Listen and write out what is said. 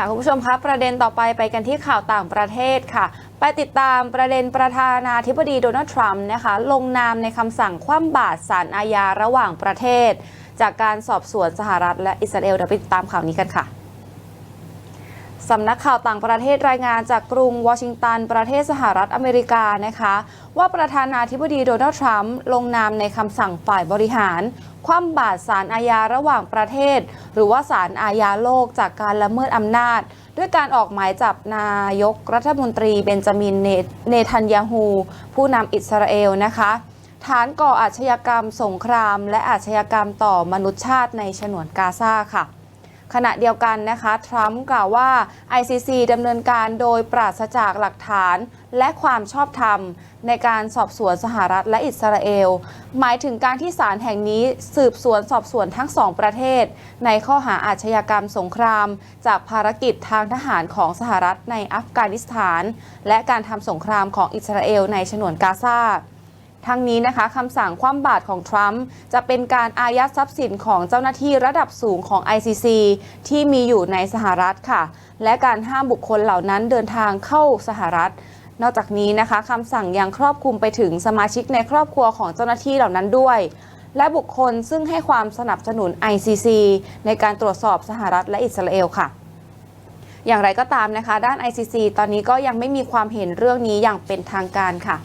ค่ะคุณผู้ชมครับประเด็นต่อไปไปกันที่ข่าวต่างประเทศค่ะ ไปติดตามประเด็นประธานาธิบดีโดนัลด์ทรัมป์นะคะ ลงนามในคำสั่งคว่ำบาตรสารอาญาระหว่างประเทศ จากการสอบสวนสหรัฐและอิสราเอลเดี๋ยวไปติดตามข่าวนี้กันค่ะ สำนักข่าวต่างประเทศรายงานจากกรุงวอชิงตัน ประเทศสหรัฐอเมริกานะคะ ว่าประธานาธิบดีโดนัลด์ทรัมป์ลงนามในคำสั่งฝ่ายบริหาร คว่ำบาตรสารอาญาระหว่างประเทศ หรือว่าสารอาญาโลกจากการละเมิดอำนาจ ด้วยการออกหมายจับนายกรัฐมนตรีเบนจามินเนเนทันยาฮู ผู้นำอิสราเอลนะคะ ฐานก่ออาชญากรรมสงคราม และอาชญากรรมต่อมนุษยชาติในฉนวนกาซาค่ะ ขณะเดียวกันนะคะทรัมป์กล่าวว่า ICC ดำเนินการโดยปราศจากหลักฐานและความชอบธรรม ในการสอบสวนสหรัฐและอิสราเอล หมายถึงการที่ศาลแห่งนี้สืบสวนสอบสวนทั้งสองประเทศ ในข้อหาอาชญากรรมสงคราม จากภารกิจทางทหารของสหรัฐในอัฟกานิสถาน และการทำสงครามของอิสราเอลในฉนวนกาซา ทั้งนี้นะคะคำสั่งคว่ำบาตรของทรัมป์จะเป็นการอายัดทรัพย์สินของเจ้าหน้าที่ระดับสูงของ ICC ที่มีอยู่ในสหรัฐค่ะ และการห้ามบุคคลเหล่านั้นเดินทางเข้าสหรัฐ นอกจากนี้นะคะคำสั่งยังครอบคลุมไปถึงสมาชิกในครอบครัวของเจ้าหน้าที่เหล่านั้นด้วย และบุคคลซึ่งให้ความสนับสนุน ICC ในการตรวจสอบสหรัฐและอิสราเอลค่ะอย่างไรก็ตามนะคะ ด้าน ICC ตอนนี้ก็ยังไม่มีความเห็นเรื่องนี้อย่างเป็นทางการค่ะ